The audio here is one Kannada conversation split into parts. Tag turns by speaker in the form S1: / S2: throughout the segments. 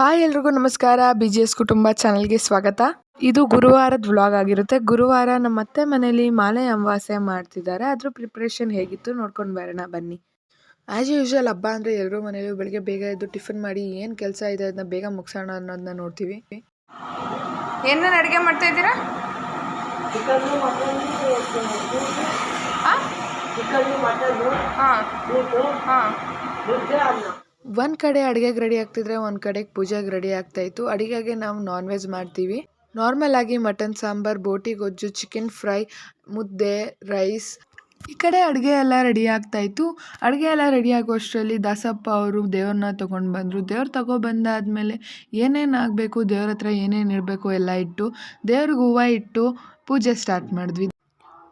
S1: ಹಾಯ್ ಎಲ್ರಿಗೂ ನಮಸ್ಕಾರ. ಬಿ ಜಿ ಎಸ್ ಕುಟುಂಬ ಚಾನಲ್ಗೆ ಸ್ವಾಗತ. ಇದು ಗುರುವಾರದ ವ್ಲಾಗ್ ಆಗಿರುತ್ತೆ. ಗುರುವಾರ ನಮ್ಮ ಅತ್ತೆ ಮನೇಲಿ ಮಾಲೆ ಅಮಾವಾಸ್ಯೆ ಮಾಡ್ತಿದ್ದಾರೆ. ಅದ್ರ ಪ್ರಿಪ್ರೇಷನ್ ಹೇಗಿತ್ತು ನೋಡ್ಕೊಂಡು ಬರೋಣ ಬನ್ನಿ. ಆ್ಯಸ್ ಯೂಶ್ವಲ್ ಹಬ್ಬ ಅಂದರೆ ಎಲ್ಲರೂ ಮನೇಲಿ ಬೆಳಿಗ್ಗೆ ಬೇಗ ಎದ್ದು ಟಿಫಿನ್ ಮಾಡಿ ಏನು ಕೆಲಸ ಇದೆ ಅದನ್ನ ಬೇಗ ಮುಗಿಸೋಣ ಅನ್ನೋದನ್ನ ನೋಡ್ತೀವಿ. ಏನೇನು ಅಡುಗೆ ಮಾಡ್ತಾ ಇದ್ದೀರಾ? ಹಾಂ. ಹಾಂ. ಒಂದು ಕಡೆ ಅಡುಗೆಗೆ ರೆಡಿ ಆಗ್ತಿದ್ರೆ ಒಂದು ಕಡೆಗೆ ಪೂಜೆಗೆ ರೆಡಿ ಆಗ್ತಾ ಇತ್ತು. ಅಡುಗೆಗೆ ನಾವು ನಾನ್ ವೆಜ್ ಮಾಡ್ತೀವಿ. ನಾರ್ಮಲ್ ಆಗಿ ಮಟನ್ ಸಾಂಬಾರ್, ಬೋಟಿ, ಗೊಜ್ಜು ಚಿಕನ್ ಫ್ರೈ ಮುದ್ದೆ ರೈಸ್ ಈ ಕಡೆ ಅಡುಗೆ ಎಲ್ಲ ರೆಡಿ ಆಗ್ತಾ ಇತ್ತು. ಅಡುಗೆ ಎಲ್ಲ ರೆಡಿ ಆಗೋಷ್ಟರಲ್ಲಿ ದಾಸಪ್ಪ ಅವರು ದೇವ್ರನ್ನ ತೊಗೊಂಡು ಬಂದರು. ದೇವ್ರು ತಗೊಬಂದಾದ್ಮೇಲೆ ಏನೇನು ಆಗಬೇಕು, ದೇವ್ರ ಹತ್ರ ಏನೇನು ಇರಬೇಕು ಎಲ್ಲ ಇಟ್ಟು ದೇವ್ರಿಗೆ ಹೂವು ಇಟ್ಟು ಪೂಜೆ ಸ್ಟಾರ್ಟ್ ಮಾಡಿದ್ವಿ.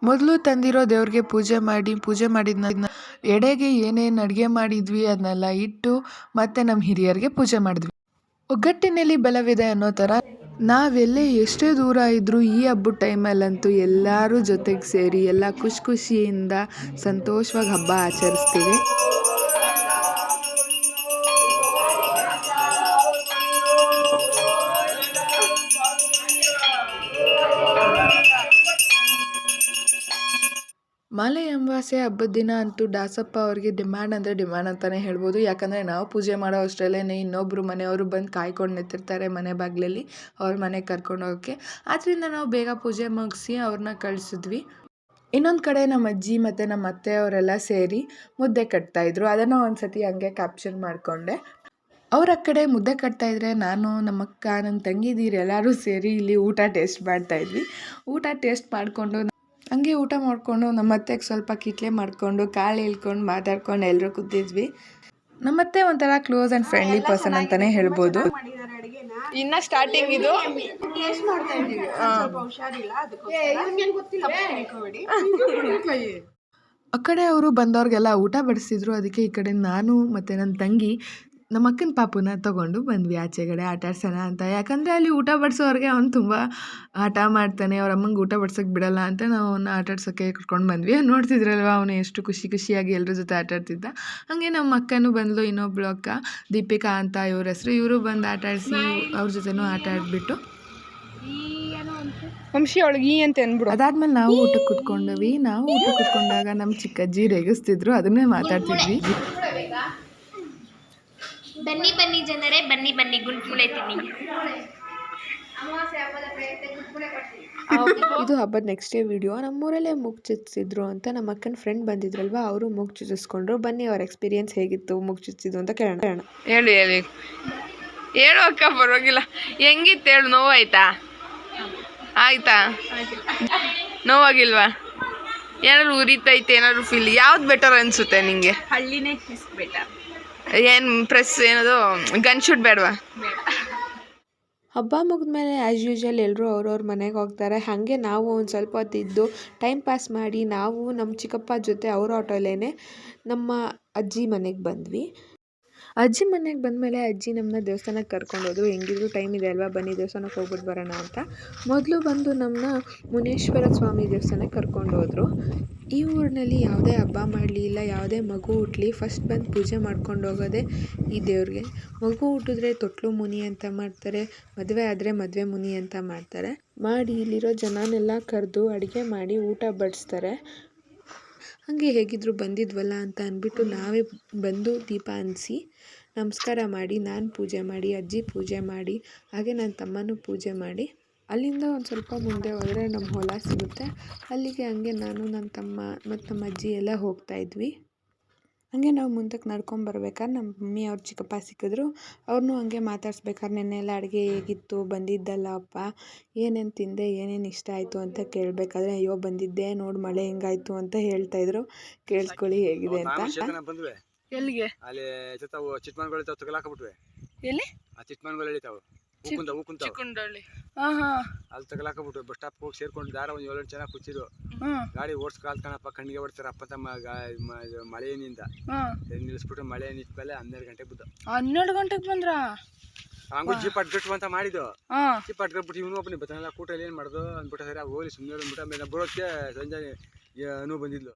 S1: ಮೊದಲು ತಂದಿರೋ ದೇವ್ರಿಗೆ ಪೂಜೆ ಮಾಡಿ, ಪೂಜೆ ಮಾಡಿದ್ನ ಎಡೆಗೆ ಏನೇನು ಅಡುಗೆ ಮಾಡಿದ್ವಿ ಅದನ್ನೆಲ್ಲ ಇಟ್ಟು ಮತ್ತೆ ನಮ್ಮ ಹಿರಿಯರಿಗೆ ಪೂಜೆ ಮಾಡಿದ್ವಿ. ಒಗ್ಗಟ್ಟಿನಲ್ಲಿ ಬಲವಿದೆ ಅನ್ನೋ ಥರ ನಾವೆಲ್ಲೇ ಎಷ್ಟೇ ದೂರ ಇದ್ದರೂ ಈ ಹಬ್ಬದ ಟೈಮಲ್ಲಂತೂ ಎಲ್ಲರೂ ಜೊತೆಗೆ ಸೇರಿ ಎಲ್ಲ ಖುಷಿ ಖುಷಿಯಿಂದ ಸಂತೋಷವಾಗಿ ಹಬ್ಬ ಆಚರಿಸ್ತೀವಿ. ಮಾಲೆ ಅಮಾವಾಸ್ಯೆ ಹಬ್ಬದ ದಿನ ಅಂತೂ ದಾಸಪ್ಪ ಅವ್ರಿಗೆ ಡಿಮ್ಯಾಂಡ್ ಅಂದರೆ ಡಿಮ್ಯಾಂಡ್ ಅಂತಲೇ ಹೇಳ್ಬೋದು. ಯಾಕಂದರೆ ನಾವು ಪೂಜೆ ಮಾಡೋ ಅಷ್ಟರಲ್ಲೇ ಇನ್ನೊಬ್ಬರು ಮನೆಯವರು ಬಂದು ಕಾಯ್ಕೊಂಡು ನಿಂತಿರ್ತಾರೆ ಮನೆ ಬಾಗಿಲಲ್ಲಿ ಅವ್ರ ಮನೆಗೆ ಕರ್ಕೊಂಡು ಹೋಗೋಕ್ಕೆ. ಆದ್ದರಿಂದ ನಾವು ಬೇಗ ಪೂಜೆ ಮುಗಿಸಿ ಅವ್ರನ್ನ ಕಳಿಸಿದ್ವಿ. ಇನ್ನೊಂದು ಕಡೆ ನಮ್ಮ ಅಜ್ಜಿ ಮತ್ತು ನಮ್ಮ ಅತ್ತೆಯವರೆಲ್ಲ ಸೇರಿ ಮುದ್ದೆ ಕಟ್ತಾಯಿದ್ರು ಅದನ್ನು ಒಂದು ಸತಿ ಹಂಗೆ ಕ್ಯಾಪ್ಚರ್ ಮಾಡಿಕೊಂಡೆ. ಅವ್ರ ಆ ಕಡೆ ಮುದ್ದೆ ಕಟ್ತಾಯಿದ್ರೆ ನಾನು, ನಮ್ಮ ಅಕ್ಕ ನನ್ನ ತಂಗಿದೀರು ಎಲ್ಲರೂ ಸೇರಿ ಇಲ್ಲಿ ಊಟ ಟೇಸ್ಟ್ ಮಾಡ್ತಾಯಿದ್ವಿ ಊಟ ಟೇಸ್ಟ್ ಮಾಡಿಕೊಂಡು ಹಂಗೆ ಊಟ ಮಾಡಿಕೊಂಡು ನಮ್ಮ ಅತ್ತೆಗೆ ಸ್ವಲ್ಪ ಕಿಟ್ಲೆ ಮಾಡಿಕೊಂಡು ಕಾಳು ಇಳ್ಕೊಂಡು ಮಾತಾಡ್ಕೊಂಡು ಎಲ್ಲರೂ ಕೂತಿದ್ವಿ. ನಮ್ಮ ಅತ್ತೆ ಒಂಥರ ಕ್ಲೋಸ್ ಆ್ಯಂಡ್ ಫ್ರೆಂಡ್ಲಿ ಪರ್ಸನ್ ಅಂತಲೇ ಹೇಳ್ಬೋದು. ಇನ್ನ ಸ್ಟಾರ್ಟಿಂಗ್ ಇದು. ಆ ಕಡೆ ಅವರು ಬಂದವ್ರಿಗೆಲ್ಲ ಊಟ ಬಡಿಸಿದ್ರು. ಅದಕ್ಕೆ ಈ ಕಡೆ ನಾನು ಮತ್ತು ನನ್ನ ತಂಗಿ ನಮ್ಮ ಅಕ್ಕನ ಪಾಪುನ ತೊಗೊಂಡು ಬಂದ್ವಿ ಆಚೆಗಡೆ ಆಟ ಆಡ್ಸೋಣ ಅಂತ. ಯಾಕಂದರೆ ಅಲ್ಲಿ ಊಟ ಬಡಿಸೋರಿಗೆ ಅವ್ನು ತುಂಬ ಆಟ ಮಾಡ್ತಾನೆ ಅವ್ರ ಅಮ್ಮಂಗೆ ಊಟ ಬಡ್ಸೋಕ್ಕೆ ಬಿಡಲ್ಲ ಅಂತ ನಾವು ಅವನ್ನ ಆಟ ಆಡ್ಸೋಕ್ಕೆ ಕರ್ಕೊಂಡು ಬಂದ್ವಿ. ನೋಡ್ತಿದ್ರಲ್ವ ಅವನು ಎಷ್ಟು ಖುಷಿ ಖುಷಿಯಾಗಿ ಎಲ್ಲರ ಜೊತೆ ಆಟ ಆಡ್ತಿದ್ದ. ಹಾಗೆ ನಮ್ಮ ಅಕ್ಕನೂ ಬಂದಳು ಇನ್ನೊಬ್ಳು ಅಕ್ಕ ದೀಪಿಕಾ ಅಂತ ಇವ್ರ ಹೆಸರು. ಇವರು ಬಂದು ಆಟ ಆಡಿಸಿ ಅವ್ರ ಜೊತೆನೂ ಆಟ ಆಡಿಬಿಟ್ಟು.
S2: ವಂಶಿ ಒಳಗೆ ಈ ಅಂತ ಅಂದ್ಬಿಡು
S1: ಅದಾದ್ಮೇಲೆ ನಾವು ಊಟಕ್ಕೆ ಕುತ್ಕೊಂಡ್ವಿ. ನಾವು ಊಟಕ್ಕೆ ಕುತ್ಕೊಂಡಾಗ ನಮ್ಮ ಚಿಕ್ಕಜ್ಜಿ ರೇಗಿಸ್ತಿದ್ರು ಅದನ್ನೇ ಮಾತಾಡ್ತಿದ್ವಿ.
S3: ಬನ್ನಿ ಬನ್ನಿ ಜನರೇ ಬನ್ನಿ ಬನ್ನಿ ಗುಂಡ್ಕುಳೆ ತಿನ್ನಿ.
S1: ಇದು ಹಬ್ಬದ ನೆಕ್ಸ್ಟ್ ಡೇ ವಿಡಿಯೋ ನಮ್ಮೂರಲ್ಲೇ ಮುಗ್ ಚುಚ್ಚಿಸಿದ್ರು ಅಂತ ನಮ್ಮ ಅಕ್ಕನ ಫ್ರೆಂಡ್ ಬಂದಿದ್ರಲ್ವಾ ಅವರು ಮುಗ್ ಚುಚ್ಚಿಸ್ಕೊಂಡ್ರು. ಬನ್ನಿ ಅವ್ರ ಎಕ್ಸ್ಪೀರಿಯನ್ಸ್ ಹೇಗಿತ್ತು ಮುಗ್ ಚುಚ್ಚಿದ್ದು ಅಂತ ಕೇಳೋಣ. ಕೇಳೋಣ
S2: ಹೇಳು ಹೇಳಿ. ಹೇಳು ಅಕ್ಕ ಪರವಾಗಿಲ್ಲ. ಹೆಂಗಿತ್ತು ಹೇಳು ನೋವಾಯ್ತಾ? ಆಯ್ತಾ? ನೋವಾಗಿಲ್ವಾ? ಏನಾದ್ರು ಉರಿತೈತೆ ಏನಾದ್ರು ಫೀಲ್ ಯಾವ್ದು ಬೆಟರ್ ಅನ್ಸುತ್ತೆ ನಿಂಗೆ?
S4: ಹಳ್ಳಿನೇ ಬೆಟರ್
S2: ಏನು ಪ್ರೆಸ್ ಏನದು? ಗನ್ ಶೂಟ್ ಬೇಡವಾ?
S1: ಹಬ್ಬ ಮುಗಿದ್ಮೇಲೆ ಆ್ಯಸ್ ಯೂಶುವಲ್ ಎಲ್ಲರೂ ಅವ್ರವ್ರ ಮನೆಗೆ ಹೋಗ್ತಾರೆ. ಹಾಗೆ ನಾವು ಒಂದು ಸ್ವಲ್ಪ ಹೊತ್ತಿದ್ದು ಟೈಮ್ ಪಾಸ್ ಮಾಡಿ ನಾವು ನಮ್ಮ ಚಿಕ್ಕಪ್ಪ ಜೊತೆ ಅವ್ರ ಆಟೋಲೇನೆ ನಮ್ಮ ಅಜ್ಜಿ ಮನೆಗೆ ಬಂದ್ವಿ. ಅಜ್ಜಿ ಮನೆಗೆ ಬಂದಮೇಲೆ ಅಜ್ಜಿ ನಮ್ಮನ್ನ ದೇವಸ್ಥಾನಕ್ಕೆ ಕರ್ಕೊಂಡು ಹೋದ್ರು. ಹೆಂಗಿದ್ರು ಟೈಮ್ ಇದೆ ಅಲ್ವಾ? ಬನ್ನಿ ದೇವಸ್ಥಾನಕ್ಕೆ ಹೋಗ್ಬಿಟ್ಟು ಬರೋಣ ಅಂತ. ಮೊದಲು ಬಂದು ನಮ್ಮನ್ನ ಮುನೇಶ್ವರ ಸ್ವಾಮಿ ದೇವಸ್ಥಾನಕ್ಕೆ ಕರ್ಕೊಂಡು ಹೋದರು. ಈ ಊರಿನಲ್ಲಿ ಯಾವುದೇ ಹಬ್ಬ ಮಾಡಲಿ ಇಲ್ಲ ಯಾವುದೇ ಮಗು ಹುಟ್ಲಿ ಫಸ್ಟ್ ಬಂದು ಪೂಜೆ ಮಾಡ್ಕೊಂಡು ಹೋಗೋದೇ ಈ ದೇವ್ರಿಗೆ. ಮಗು ಹುಟ್ಟಿದ್ರೆ ತೊಟ್ಲು ಮುನಿ ಅಂತ ಮಾಡ್ತಾರೆ, ಮದುವೆ ಆದರೆ ಮದುವೆ ಮುನಿ ಅಂತ ಮಾಡ್ತಾರೆ. ಮಾಡಿ ಇಲ್ಲಿರೋ ಜನನೆಲ್ಲ ಕರೆದು ಅಡುಗೆ ಮಾಡಿ ಊಟ ಬಡಿಸ್ತಾರೆ. ಹಾಗೆ ಹೇಗಿದ್ರು ಬಂದಿದ್ವಲ್ಲ ಅಂತ ಅಂದ್ಬಿಟ್ಟು ನಾವೇ ಬಂದು ದೀಪ ಅನಿಸಿ ನಮಸ್ಕಾರ ಮಾಡಿ, ನಾನು ಪೂಜೆ ಮಾಡಿ, ಅಜ್ಜಿ ಪೂಜೆ ಮಾಡಿ, ಹಾಗೆ ನನ್ನ ತಮ್ಮನೂ ಪೂಜೆ ಮಾಡಿ ಅಲ್ಲಿಂದ ಒಂದು ಸ್ವಲ್ಪ ಮುಂದೆ ಹೋದರೆ ನಮ್ಮ ಹೊಲ ಸಿಗುತ್ತೆ. ಅಲ್ಲಿಗೆ ಹಂಗೆ ನಾನು ನನ್ನ ತಮ್ಮ ಮತ್ತು ನಮ್ಮ ಅಜ್ಜಿ ಎಲ್ಲ ಹೋಗ್ತಾ ಇದ್ವಿ. ಹಂಗೆ ನಾವು ಮುಂದಕ್ಕೆ ನಡ್ಕೊಂಬರ್ಬೇಕಾದ್ರೆ ನಮ್ಮ ಮಮ್ಮಿ ಅವ್ರ ಚಿಕ್ಕಪ್ಪ ಸಿಕ್ಕಿದ್ರು. ಅವ್ರನ್ನೂ ಹಂಗೆ ಮಾತಾಡ್ಸ್ಬೇಕಾದ್ರೆ ನೆನ್ನೆ ಎಲ್ಲ ಅಡುಗೆ ಹೇಗಿತ್ತು? ಬಂದಿದ್ದಲ್ಲ ಅಪ್ಪ? ಏನೇನು ತಿಂದೆ? ಏನೇನು ಇಷ್ಟ ಆಯಿತು? ಅಂತ ಕೇಳಬೇಕಾದ್ರೆ ಅಯ್ಯೋ ಬಂದಿದ್ದೆ. ನೋಡಿ ಮಳೆ ಹೆಂಗಾಯ್ತು? ಅಂತ ಹೇಳ್ತಾಯಿದ್ರು ಕೇಳಿಸ್ಕೊಳ್ಳಿ ಹೇಗಿದೆ ಅಂತ.
S2: ಎಲ್ಲಿಗೆ?
S5: ಅಲ್ಲಿ ಚಿಟ್ಮನ್ಗಳು
S2: ಎಲ್ಲಿ?
S5: ಆ ಚಿಟ್ಮನ್ಗಳು ಎಳಿತಾವು ಹೂಕುಂತ ಹೂಕುಂತಾವ
S2: ಚಿಕ್ಕುಂಡಳ್ಳಿ ಹಾ ಹಾಂ
S5: ಅಲ್ಲಿ ಬಸ್ ಸ್ಟಾಪ್ ಹೋಗಿ ಸೇರ್ಕೊಂಡು ದಾರ ಒಂದು ಏಳು ಜನ ಕೂತಿದ್ರು.
S2: ಹಾಂ.
S5: ಗಾಡಿ ಓಡಿಸ್ ಕಾಲ್ಕಣಪ್ಪ ಕಣ್ಣಿಗೆ ಹೊಡ್ತಾರ ಅಪ್ಪ ತಮ್ಮ ಗಾ- ಮ- ಇದು ಮಳೆಯಿಂದ. ನಿಲ್ಲಿಸ್ಬಿಟ್ಟು ಮಳೆ ನಿಂತ್ಮೇಲೆ ಹನ್ನೆರಡು ಗಂಟೆಗೆ ಬಿದ್ದು.
S2: ಹನ್ನೆರಡು ಗಂಟೆಗೆ ಬಂದ್ರ?
S5: ಹಂಗೂ ಜೀಪ್ ಅಟ್ಬಿಟ್ಟು ಅಂತ ಮಾಡಿದ್ದು.
S2: ಹಾಂ.
S5: ಜೀಪ್ ಅಟ್ಬಿಟ್ಟು ಇವನು ಒಬ್ಬನಿ ಬರ್ತಾನಲ್ಲ ಕೂಟಲ್ಲಿ ಏನು ಮಾಡೋದು? ಅಂದ್ಬಿಟ್ಟು ಸರಿ ಹೋಗ್ಲಿ ಸುಮ್ಮನೆ ಅಂದ್ಬಿಟ್ಟು ಆಮೇಲೆ ಬರೋದಕ್ಕೆ ಸಂಜೆ ಅನು ಬಂದಿದ್ಲು.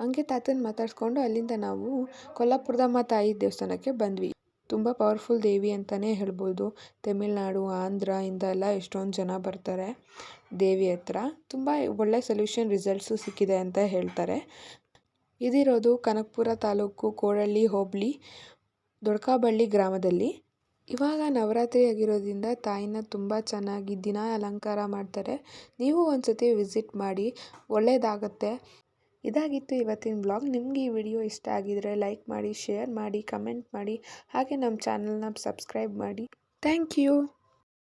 S1: ಹಂಗೆ ತಾತನ ಮಾತಾಡ್ಸ್ಕೊಂಡು ಅಲ್ಲಿಂದ ನಾವು ಕೊಲ್ಲಾಪುರದಮ್ಮ ತಾಯಿ ದೇವಸ್ಥಾನಕ್ಕೆ ಬಂದ್ವಿ. ತುಂಬ ಪವರ್ಫುಲ್ ದೇವಿ ಅಂತಲೇ ಹೇಳ್ಬೋದು. ತಮಿಳುನಾಡು, ಆಂಧ್ರ ಇಂದ ಎಲ್ಲ ಎಷ್ಟೊಂದು ಜನ ಬರ್ತಾರೆ ದೇವಿ ಹತ್ರ. ತುಂಬ ಒಳ್ಳೆ ಸೊಲ್ಯೂಷನ್ ರಿಸಲ್ಟ್ಸು ಸಿಕ್ಕಿದೆ ಅಂತ ಹೇಳ್ತಾರೆ. ಇದಿರೋದು ಕನಕಪುರ ತಾಲೂಕು ಕೋರಳ್ಳಿ ಹೋಬಳಿ, ದೊಡ್ಕಾಬಳ್ಳಿ ಗ್ರಾಮದಲ್ಲಿ. ಇವಾಗ ನವರಾತ್ರಿ ಆಗಿರೋದ್ರಿಂದ ತಾಯಿನ ತುಂಬ ಚೆನ್ನಾಗಿ ದಿನ ಅಲಂಕಾರ ಮಾಡ್ತಾರೆ. ನೀವು ಒಂದು ಸತಿ ವಿಸಿಟ್ ಮಾಡಿ ಒಳ್ಳೆಯದಾಗತ್ತೆ ಇದಾಗಿತ್ತು ಇವತ್ತಿನ ಬ್ಲಾಗ್ ನಿಮಗೆ ಈ ವಿಡಿಯೋ ಇಷ್ಟ ಆಗಿದ್ರೆ ಲೈಕ್ ಮಾಡಿ ಶೇರ್ ಮಾಡಿ ಕಮೆಂಟ್ ಮಾಡಿ, ಹಾಗೆ ನಮ್ಮ ಚಾನಲ್ನ ಸಬ್ಸ್ಕ್ರೈಬ್ ಮಾಡಿ. Thank you